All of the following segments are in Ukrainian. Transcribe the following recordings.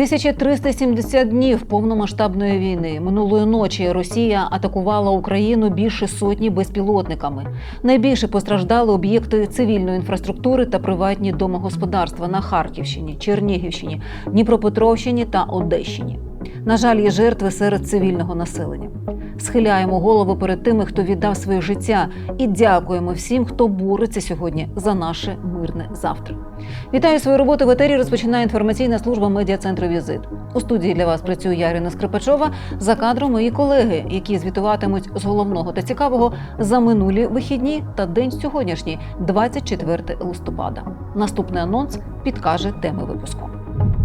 «1370 днів повномасштабної війни минулої ночі Росія атакувала Україну більше сотні безпілотниками. Найбільше постраждали об'єкти цивільної інфраструктури та приватні домогосподарства на Харківщині, Чернігівщині, Дніпропетровщині та Одещині. На жаль, є жертви серед цивільного населення. Схиляємо голову перед тими, хто віддав своє життя, і дякуємо всім, хто бореться сьогодні за наше мирне завтра. Вітаю свою роботу в етері. Розпочинає інформаційна служба медіа центру Візит. У студії для вас працює Ярина Скрипачова. За кадром мої колеги, які звітуватимуть з головного та цікавого за минулі вихідні та день сьогоднішній, 24 листопада. Наступний анонс підкаже теми випуску.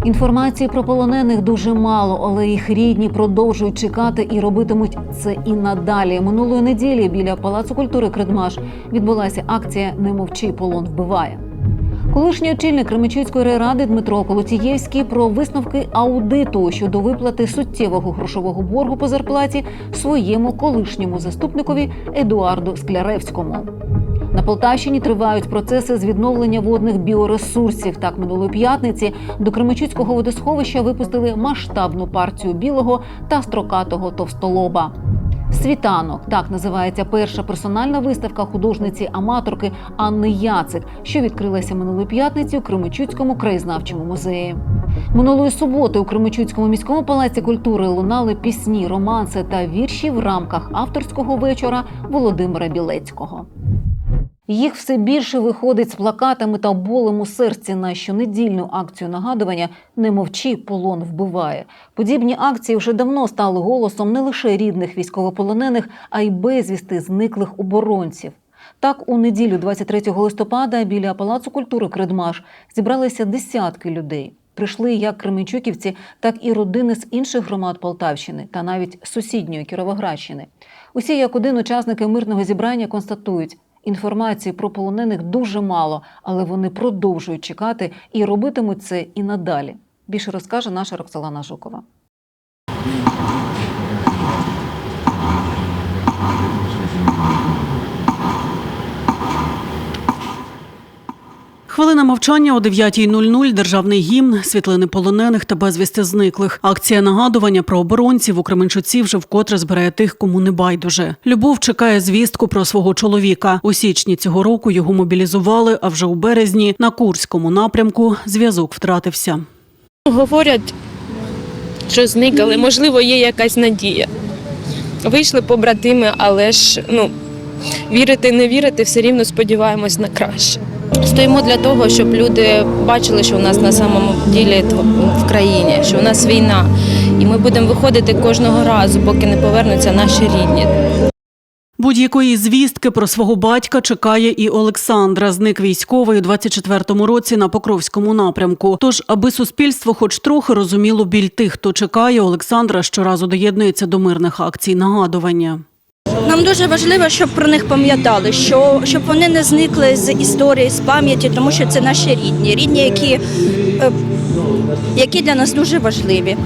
Інформації про полонених дуже мало, але їх рідні продовжують чекати і робитимуть це і надалі. Минулої неділі біля Палацу культури Кредмаш відбулася акція Не мовчи, полон вбиває. Колишній очільник Кременчуцької райради Дмитро Колотієвський про висновки аудиту щодо виплати суттєвого грошового боргу по зарплаті своєму колишньому заступникові Едуарду Скляревському. На Полтавщині тривають процеси з відновлення водних біоресурсів. Так, минулої п'ятниці до Кременчуцького водосховища випустили масштабну партію білого та строкатого товстолоба. Світанок так називається перша персональна виставка художниці-аматорки Анни Яцик, що відкрилася минулої п'ятниці у Кременчуцькому краєзнавчому музеї. Минулої суботи у Кременчуцькому міському палаці культури лунали пісні, романси та вірші в рамках авторського вечора Володимира Білецького. Їх все більше виходить з плакатами та болем у серці на щонедільну акцію нагадування Не мовчи, полон вбиває. Подібні акції вже давно стали голосом не лише рідних військовополонених, а й безвісти зниклих оборонців. Так, у неділю, 23 листопада, біля Палацу культури Кредмаш зібралися десятки людей. Прийшли як кременчуківці, так і родини з інших громад Полтавщини та навіть сусідньої Кіровоградщини. Усі як один учасники мирного зібрання констатують, Інформації про полонених дуже мало, але вони продовжують чекати і робитимуть це і надалі. Більше розкаже наша Роксолана Жукова. Хвилина мовчання о 9.00, державний гімн, світлини полонених та безвісти зниклих. Акція нагадування про оборонців у Кременчуці вже вкотре збирає тих, кому не байдуже. Любов чекає звістку про свого чоловіка. У січні цього року його мобілізували, а вже у березні на Курському напрямку зв'язок втратився. Говорять, що зникали, можливо, є якась надія. Вийшли побратими, але ж ну, вірити, не вірити, все рівно сподіваємось на краще. Стоїмо для того, щоб люди бачили, що у нас на самому ділі в країні, що у нас війна. І ми будемо виходити кожного разу, поки не повернуться наші рідні. Будь-якої звістки про свого батька чекає і Олександра. Зник військовий у 24-му році на Покровському напрямку. Тож, аби суспільство хоч трохи розуміло біль тих, хто чекає, Олександра щоразу доєднується до мирних акцій нагадування. Нам дуже важливо, щоб про них пам'ятали, що щоб вони не зникли з історії, з пам'яті, тому що це наші рідні, рідні, які, е, які для нас дуже важливі.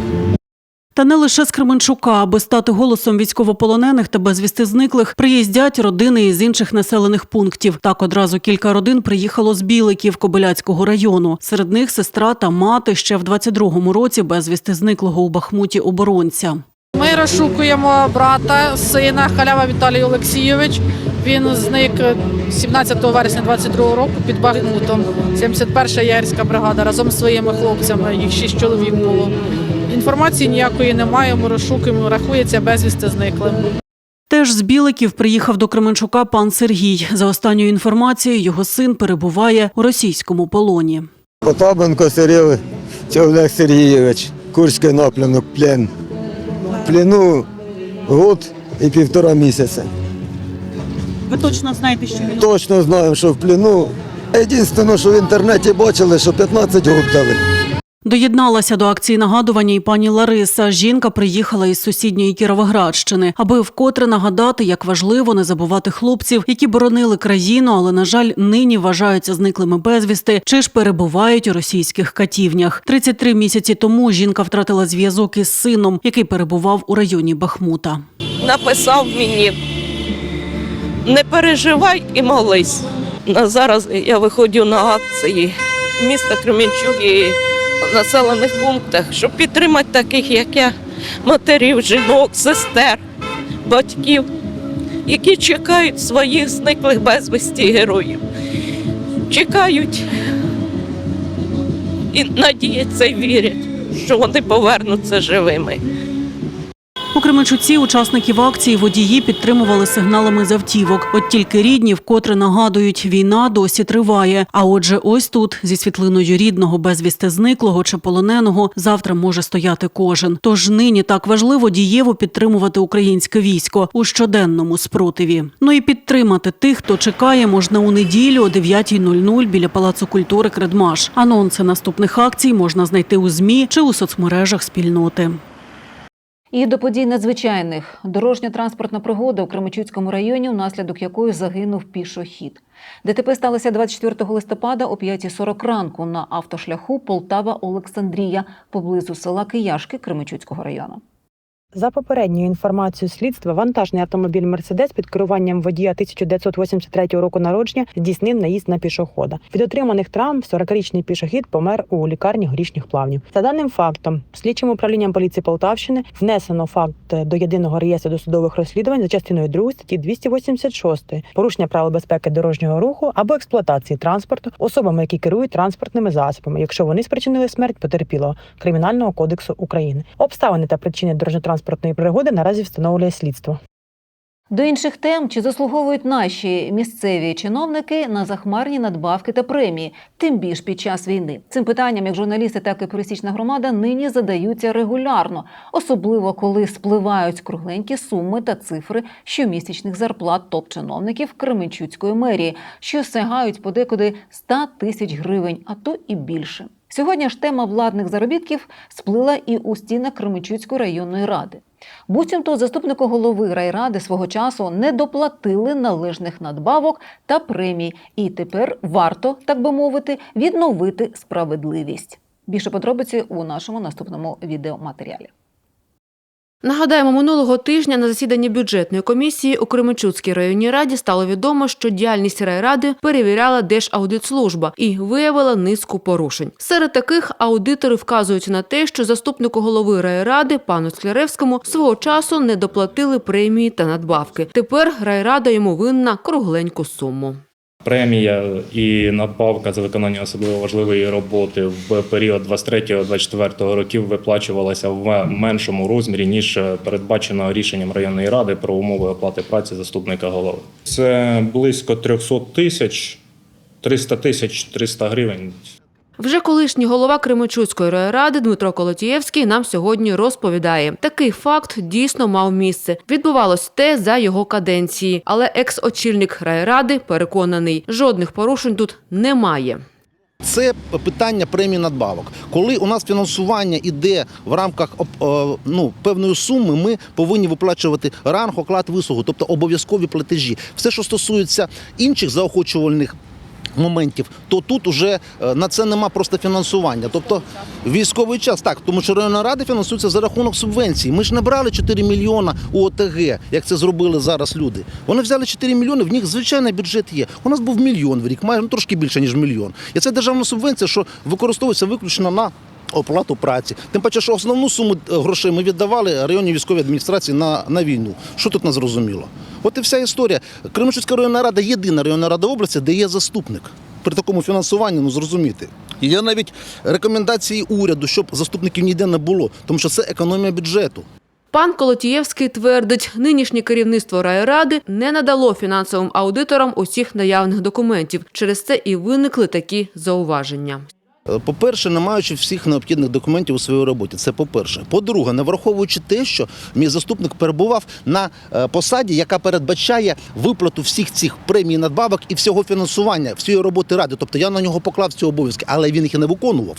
Та не лише з Кременчука, аби стати голосом військовополонених та безвісти зниклих, приїздять родини із інших населених пунктів. Так одразу кілька родин приїхало з Біликів Кобиляцького району. Серед них сестра та мати ще в 22-му році безвісти зниклого у Бахмуті оборонця. Ми розшукуємо брата, сина Халява Віталій Олексійович. Він зник 17 вересня 22 року під Бахмутом. 71-ша ягерська бригада разом з своїми хлопцями. Їх шість чоловік було. Інформації ніякої немає. Ми розшукуємо. Рахується безвісти зниклим. Теж з Біликів приїхав до Кременчука пан Сергій. За останньою інформацією, його син перебуває у російському полоні. Потапенко Сергій це Олег Сергійович, Курський напрямок, плен. В плену год і півтора місяця. Ви точно знаєте, що він Точно знаємо, що в плену. Єдине, що в інтернеті бачили, що 15 років дали. Доєдналася до акції нагадування і пані Лариса. Жінка приїхала із сусідньої Кіровоградщини, аби вкотре нагадати, як важливо не забувати хлопців, які боронили країну, але на жаль, нині вважаються зниклими безвісти чи ж перебувають у російських катівнях. 33 місяці тому жінка втратила зв'язок із сином, який перебував у районі Бахмута. написав мені не переживай і молись. Зараз я виходжу на акції міста Кременчук населених пунктах, щоб підтримати таких, як я, матерів, жінок, сестер, батьків, які чекають своїх зниклих безвісті героїв. Чекають і надіються і вірять, що вони повернуться живими. У Кременчуці учасників акції водії підтримували сигналами з автівок. От тільки рідні вкотре нагадують, війна досі триває. А отже, ось тут зі світлиною рідного безвісти зниклого чи полоненого завтра може стояти кожен. Тож нині так важливо дієво підтримувати українське військо у щоденному спротиві. Ну і підтримати тих, хто чекає, можна у неділю о 9.00 біля палацу культури Кредмаш. Анонси наступних акцій можна знайти у змі чи у соцмережах спільноти. І до подій надзвичайних дорожньо-транспортна пригода у Кременчуцькому районі, внаслідок якої загинув пішохід. ДТП сталося 24 листопада о 5.40 ранку на автошляху Полтава-Олександрія поблизу села Кияшки Кременчуцького району. За попередньою інформацією слідства, вантажний автомобіль Мерседес під керуванням водія 1983 року народження здійснив наїзд на пішохода. Від отриманих травм 40-річний пішохід помер у лікарні горішніх плавнів. За даним фактом, слідчим управлінням поліції Полтавщини внесено факт до єдиного реєстру досудових розслідувань за частиною 2 статті 286 порушення правил безпеки дорожнього руху або експлуатації транспорту особами, які керують транспортними засобами, якщо вони спричинили смерть потерпілого Кримінального кодексу України. Обставини та причини дорожньо-транспортної пригоди наразі встановлює слідство. До інших тем, чи заслуговують наші місцеві чиновники на захмарні надбавки та премії, тим більш під час війни. Цим питанням, як журналісти, так і пересічна громада, нині задаються регулярно, особливо коли спливають кругленькі суми та цифри щомісячних зарплат топ-чиновників Кременчуцької мерії, що сягають подекуди 100 тисяч гривень, а то і більше. Сьогодні ж тема владних заробітків сплила і у стінах Кременчуцької районної ради. Буцімто заступнику голови райради свого часу не доплатили належних надбавок та премій, і тепер варто, так би мовити, відновити справедливість. Більше подробиці у нашому наступному відеоматеріалі. Нагадаємо, минулого тижня на засіданні бюджетної комісії у Кременчуцькій районній раді стало відомо, що діяльність райради перевіряла Держаудитслужба і виявила низку порушень. Серед таких аудитори вказують на те, що заступнику голови райради пану Скляревському свого часу не доплатили премії та надбавки. Тепер райрада йому винна кругленьку суму. Премія і надбавка за виконання особливо важливої роботи в період 23-24 років виплачувалася в меншому розмірі ніж передбачено рішенням районної ради про умови оплати праці заступника голови. Це близько 300 тисяч, 300 тисяч 300 гривень. Вже колишній голова Кременчуцької райради Дмитро Колотієвський нам сьогодні розповідає, такий факт дійсно мав місце. Відбувалось те за його каденції, але екс-очільник райради переконаний, жодних порушень тут немає. Це питання премії надбавок. Коли у нас фінансування іде в рамках е, ну, певної суми, ми повинні виплачувати ранг, оклад, вислугу, тобто обов'язкові платежі. Все, що стосується інших заохочувальних. Моментів, то тут уже е, на це нема просто фінансування. Тобто військовий час так, тому що районна рада фінансується за рахунок субвенцій. Ми ж не брали 4 мільйона у ОТГ, як це зробили зараз люди. Вони взяли 4 мільйони, в них звичайний бюджет є. У нас був мільйон в рік, майже ну, трошки більше ніж мільйон. І це державна субвенція, що використовується виключно на оплату праці. Тим паче, що основну суму е, грошей ми віддавали районній військовій адміністрації на, на війну. Що тут не зрозуміло? От і вся історія. Кременчуцька районна рада єдина районна рада області, де є заступник. При такому фінансуванні, ну зрозуміти. І Є навіть рекомендації уряду, щоб заступників ніде не було, тому що це економія бюджету. Пан Колотієвський твердить, нинішнє керівництво райради не надало фінансовим аудиторам усіх наявних документів. Через це і виникли такі зауваження. Е, По-перше, не маючи всіх необхідних документів у своїй роботі. Це по-перше. По-друге, не враховуючи те, що мій заступник перебував на е, посаді, яка передбачає виплату всіх цих премій, надбавок і всього фінансування всієї роботи ради. Тобто я на нього поклав ці обов'язки, але він їх і не виконував.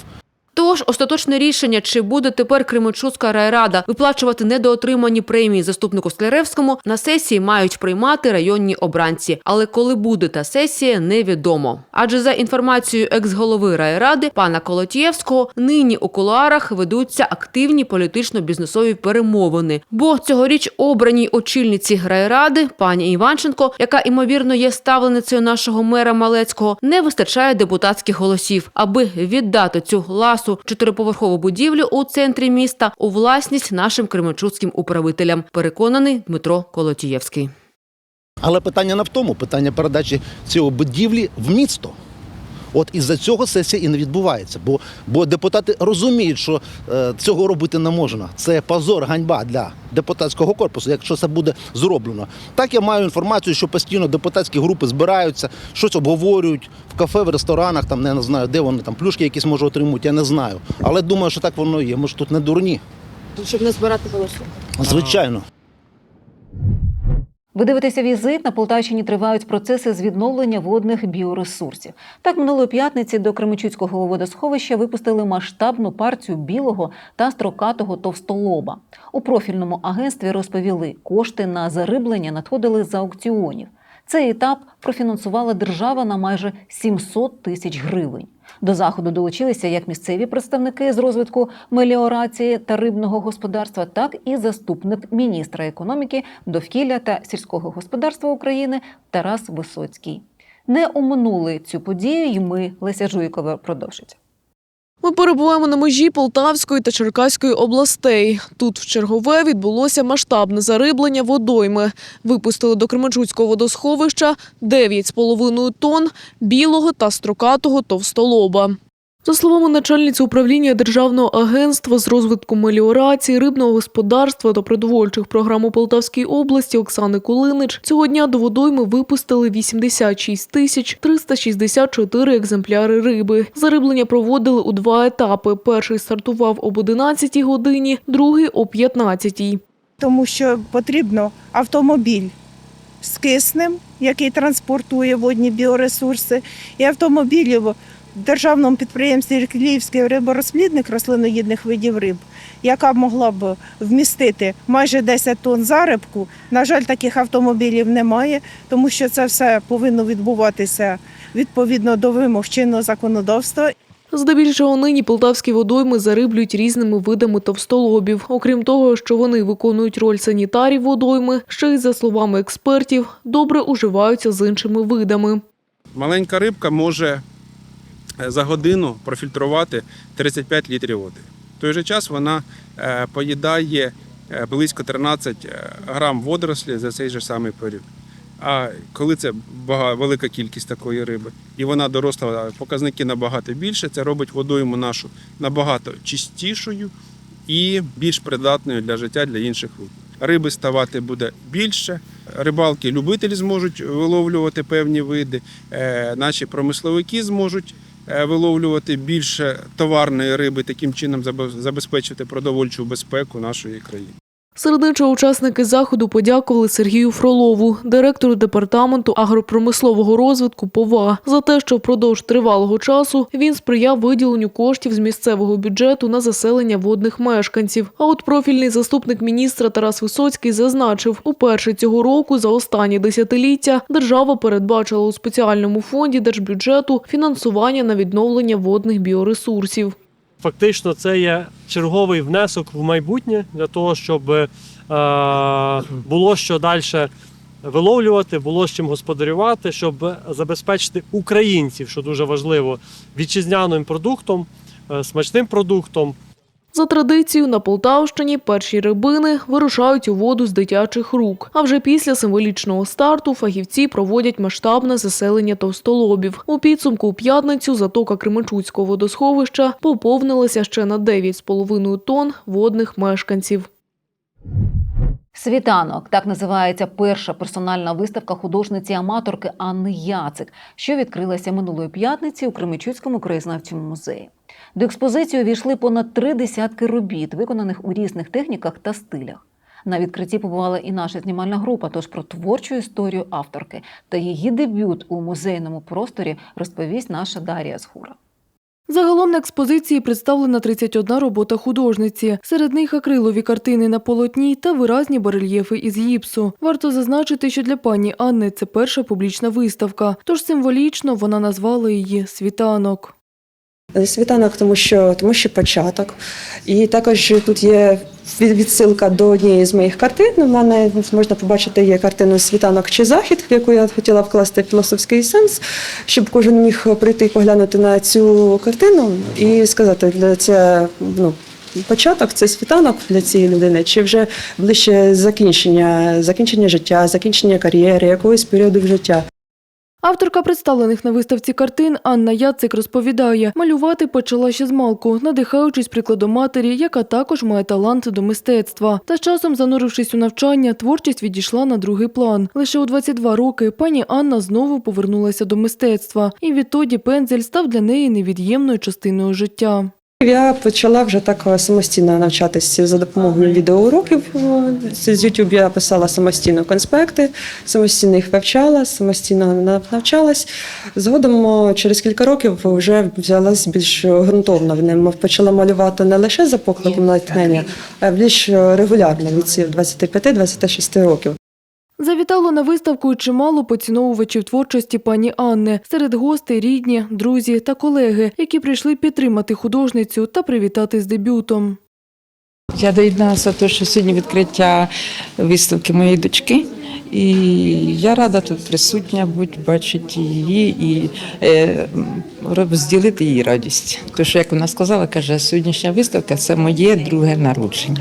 Тож остаточне рішення, чи буде тепер Кременчуцька райрада виплачувати недоотримані премії заступнику Скляревському, на сесії мають приймати районні обранці. Але коли буде та сесія, невідомо. Адже за інформацією екс-голови райради пана Колотієвського, нині у кулуарах ведуться активні політично-бізнесові перемовини. Бо цьогоріч обраній очільниці райради пані Іванченко, яка ймовірно є ставленицею нашого мера Малецького, не вистачає депутатських голосів, аби віддати цю ласу чотириповерхову будівлю у центрі міста у власність нашим кременчуцьким управителям. Переконаний Дмитро Колотієвський. Але питання не в тому, питання передачі цього будівлі в місто. От із-за цього сесія і не відбувається. Бо, бо депутати розуміють, що е, цього робити не можна. Це позор, ганьба для депутатського корпусу, якщо це буде зроблено. Так я маю інформацію, що постійно депутатські групи збираються, щось обговорюють в кафе, в ресторанах, там не знаю, де вони там плюшки якісь може отримують, я не знаю. Але думаю, що так воно є. Ми ж тут не дурні. Щоб не збирати голоси. Звичайно. Ви дивитеся візит на Полтавщині тривають процеси з відновлення водних біоресурсів. Так минулої п'ятниці до Кременчуцького водосховища випустили масштабну партію білого та строкатого товстолоба. У профільному агентстві розповіли, кошти на зариблення надходили з аукціонів. Цей етап профінансувала держава на майже 700 тисяч гривень. До заходу долучилися як місцеві представники з розвитку меліорації та рибного господарства, так і заступник міністра економіки, довкілля та сільського господарства України Тарас Висоцький. Не оминули цю подію, й ми Леся Жуйкова продовжить. Ми перебуваємо на межі Полтавської та Черкаської областей. Тут в чергове відбулося масштабне зариблення водойми. Випустили до Кременчуцького водосховища 9,5 тонн білого та строкатого товстолоба. За словами начальниці управління Державного агентства з розвитку меліорації, рибного господарства та продовольчих програм у Полтавській області Оксани Кулинич, цього дня до водойми випустили 86 тисяч 364 екземпляри риби. Зариблення проводили у два етапи. Перший стартував об 11 годині, другий о 15 тому що потрібно автомобіль з киснем, який транспортує водні біоресурси, і автомобілів державному підприємстві Київський риборозплідник рослиноїдних видів риб, яка могла б вмістити майже 10 тонн зарибку. На жаль, таких автомобілів немає, тому що це все повинно відбуватися відповідно до вимог чинного законодавства. Здебільшого нині полтавські водойми зариблюють різними видами товстолобів. Окрім того, що вони виконують роль санітарів водойми, ще й за словами експертів, добре уживаються з іншими видами. Маленька рибка може за годину профільтрувати 35 літрів води. В той же час вона е, поїдає е, близько 13 грам водорослі за цей же самий період. А коли це велика кількість такої риби, і вона доросла, показники набагато більше, це робить водойму нашу набагато чистішою і більш придатною для життя для інших риб. Риби ставати буде більше. Рибалки, любителі зможуть виловлювати певні види, е, наші промисловики зможуть е, виловлювати більше товарної риби, таким чином забе- забезпечити продовольчу безпеку нашої країни. Серед іншого учасники заходу подякували Сергію Фролову, директору департаменту агропромислового розвитку ПОВА, за те, що впродовж тривалого часу він сприяв виділенню коштів з місцевого бюджету на заселення водних мешканців. А от профільний заступник міністра Тарас Висоцький зазначив, уперше цього року за останні десятиліття держава передбачила у спеціальному фонді держбюджету фінансування на відновлення водних біоресурсів. Фактично, це є черговий внесок в майбутнє для того, щоб е, було що далі виловлювати, було з чим господарювати, щоб забезпечити українців, що дуже важливо, вітчизняним продуктом, е, смачним продуктом. За традицією на Полтавщині перші рибини вирушають у воду з дитячих рук. А вже після символічного старту фахівці проводять масштабне заселення товстолобів. У підсумку у п'ятницю затока Кременчуцького водосховища поповнилася ще на 9,5 тонн водних мешканців. Світанок так називається перша персональна виставка художниці-аматорки Анни Яцик, що відкрилася минулої п'ятниці у Кременчуцькому краєзнавчому музеї. До експозиції увійшли понад три десятки робіт, виконаних у різних техніках та стилях. На відкритті побувала і наша знімальна група. Тож про творчу історію авторки та її дебют у музейному просторі розповість наша Дарія Згура. Загалом на експозиції представлена 31 робота художниці. Серед них акрилові картини на полотні та виразні барельєфи із гіпсу. Варто зазначити, що для пані Анни це перша публічна виставка, тож символічно вона назвала її світанок. Світанок, тому що тому що початок. І також тут є від- відсилка до однієї з моїх картин. У мене можна побачити є картину Світанок чи захід, в яку я хотіла вкласти філософський сенс, щоб кожен міг прийти і поглянути на цю картину і сказати, для це ну. Початок це світанок для цієї людини, чи вже ближче закінчення, закінчення життя, закінчення кар'єри, якогось періоду в життя. Авторка представлених на виставці картин Анна Яцик розповідає, малювати почала ще з малку, надихаючись прикладом матері, яка також має талант до мистецтва. Та з часом, занурившись у навчання, творчість відійшла на другий план. Лише у 22 роки пані Анна знову повернулася до мистецтва, і відтоді пензель став для неї невід'ємною частиною життя. Я почала вже так е, самостійно навчатися за допомогою відеоуроків. Е, З YouTube я писала самостійно конспекти, самостійно їх вивчала, самостійно нав- навчалась. Згодом через кілька років вже взялась більш ґрунтовно в. Почала малювати не лише за покликом натхнення, а більш регулярно від цих 25-26 років. Завітало на виставку чимало поціновувачів творчості пані Анни. Серед гостей рідні, друзі та колеги, які прийшли підтримати художницю та привітати з дебютом. Я доєдналася до що сьогодні відкриття виставки моєї дочки. І я рада тут присутня, бути, бачити її і е, розділити її радість. Тому що, як вона сказала, каже, сьогоднішня виставка це моє друге народження.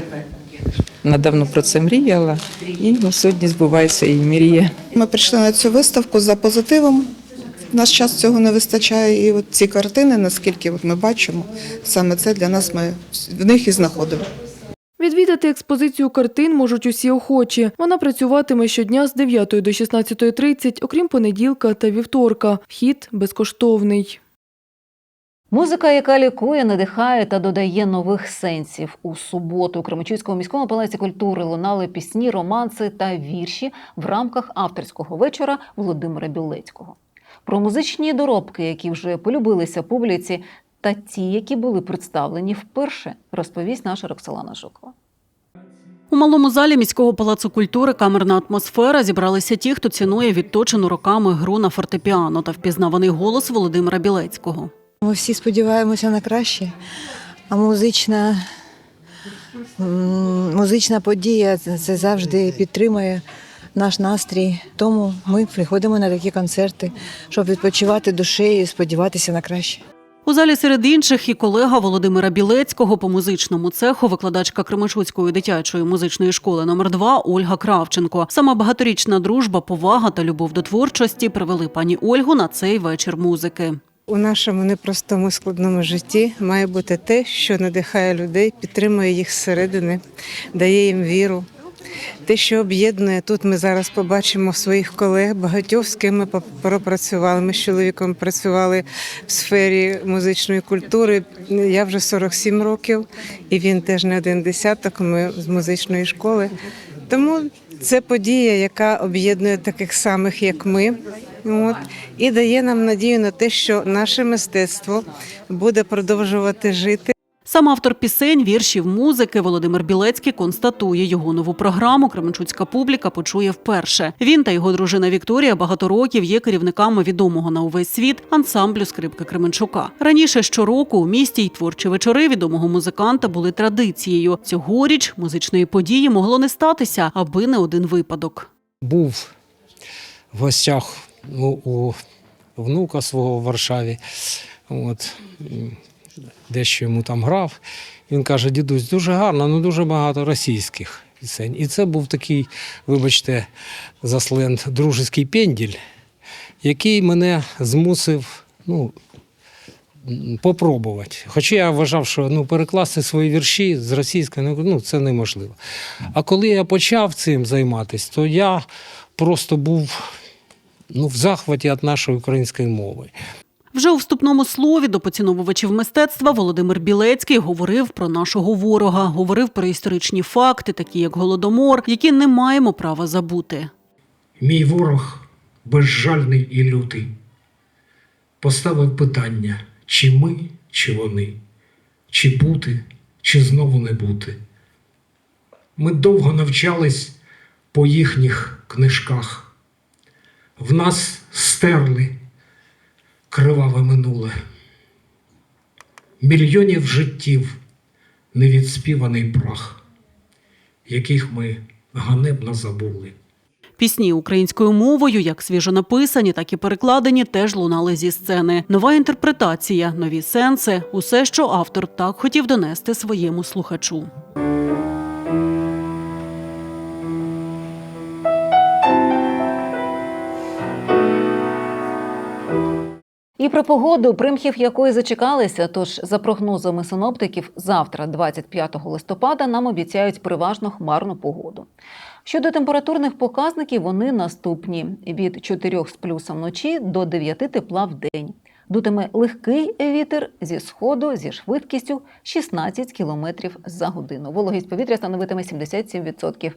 Вона давно про це мріяла, і на сьогодні збувається її мрія. Ми прийшли на цю виставку за позитивом. В наш час цього не вистачає. І от ці картини, наскільки от ми бачимо, саме це для нас ми в них і знаходимо. Відвідати експозицію картин можуть усі охочі. Вона працюватиме щодня з 9 до 16.30, окрім понеділка та вівторка. Вхід безкоштовний. Музика, яка лікує, надихає та додає нових сенсів. У суботу у Кременчуцькому міському палаці культури лунали пісні, романси та вірші в рамках авторського вечора Володимира Білецького. Про музичні доробки, які вже полюбилися публіці, та ті, які були представлені вперше, розповість наша Роксолана Жукова. У малому залі міського палацу культури камерна атмосфера зібралися ті, хто цінує відточену роками гру на фортепіано та впізнаваний голос Володимира Білецького. Ми всі сподіваємося на краще, а музична, музична подія це завжди підтримує наш настрій. Тому ми приходимо на такі концерти, щоб відпочивати душею і сподіватися на краще. У залі серед інших і колега Володимира Білецького по музичному цеху, викладачка Кременчуцької дитячої музичної школи номер 2 Ольга Кравченко. Саме багаторічна дружба, повага та любов до творчості привели пані Ольгу на цей вечір музики. У нашому непростому складному житті має бути те, що надихає людей, підтримує їх зсередини, дає їм віру. Те, що об'єднує, тут ми зараз побачимо своїх колег, багатьох, з ким ми пропрацювали. Ми з чоловіком працювали в сфері музичної культури. Я вже 47 років, і він теж не один десяток. Ми з музичної школи. Тому це подія, яка об'єднує таких самих, як ми. От, і дає нам надію на те, що наше мистецтво буде продовжувати жити. Сам автор пісень, віршів, музики Володимир Білецький констатує його нову програму. Кременчуцька публіка почує вперше. Він та його дружина Вікторія багато років є керівниками відомого на увесь світ ансамблю скрипки Кременчука. Раніше щороку у місті й творчі вечори відомого музиканта були традицією. Цьогоріч музичної події могло не статися, аби не один випадок. був в гостях у, у внука свого в Варшаві. От, дещо йому там грав. Він каже: дідусь, дуже гарно, але дуже багато російських пісень. І це був такий, вибачте, за сленг, дружеський пенділь, який мене змусив. ну, Попробувати. Хоча я вважав, що ну, перекласти свої вірші з російської ну, ну, це неможливо. А коли я почав цим займатися, то я просто був ну, в захваті від нашої української мови. Вже у вступному слові до поціновувачів мистецтва Володимир Білецький говорив про нашого ворога, говорив про історичні факти, такі як голодомор, які не маємо права забути. Мій ворог безжальний і лютий поставив питання, чи ми, чи вони, чи бути, чи знову не бути. Ми довго навчались по їхніх книжках. В нас стерли криваве минуле. Мільйонів життів невідспіваний прах, яких ми ганебно забули. Пісні українською мовою, як свіжо написані, так і перекладені, теж лунали зі сцени. Нова інтерпретація, нові сенси усе, що автор так хотів донести своєму слухачу. І про погоду, примхів якої зачекалися. Тож, за прогнозами синоптиків, завтра, 25 листопада, нам обіцяють переважно хмарну погоду. Щодо температурних показників, вони наступні: від 4 з плюсом вночі до 9 тепла в день. Дутиме легкий вітер зі сходу зі швидкістю 16 км за годину. Вологість повітря становитиме 77%.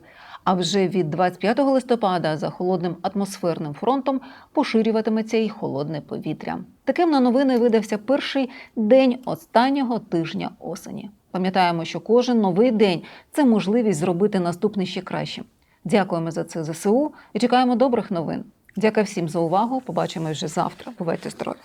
А вже від 25 листопада за холодним атмосферним фронтом поширюватиметься й холодне повітря. Таким на новини видався перший день останнього тижня осені. Пам'ятаємо, що кожен новий день це можливість зробити наступний ще краще. Дякуємо за це ЗСУ і чекаємо добрих новин. Дякую всім за увагу. Побачимось вже завтра. Бувайте здорові!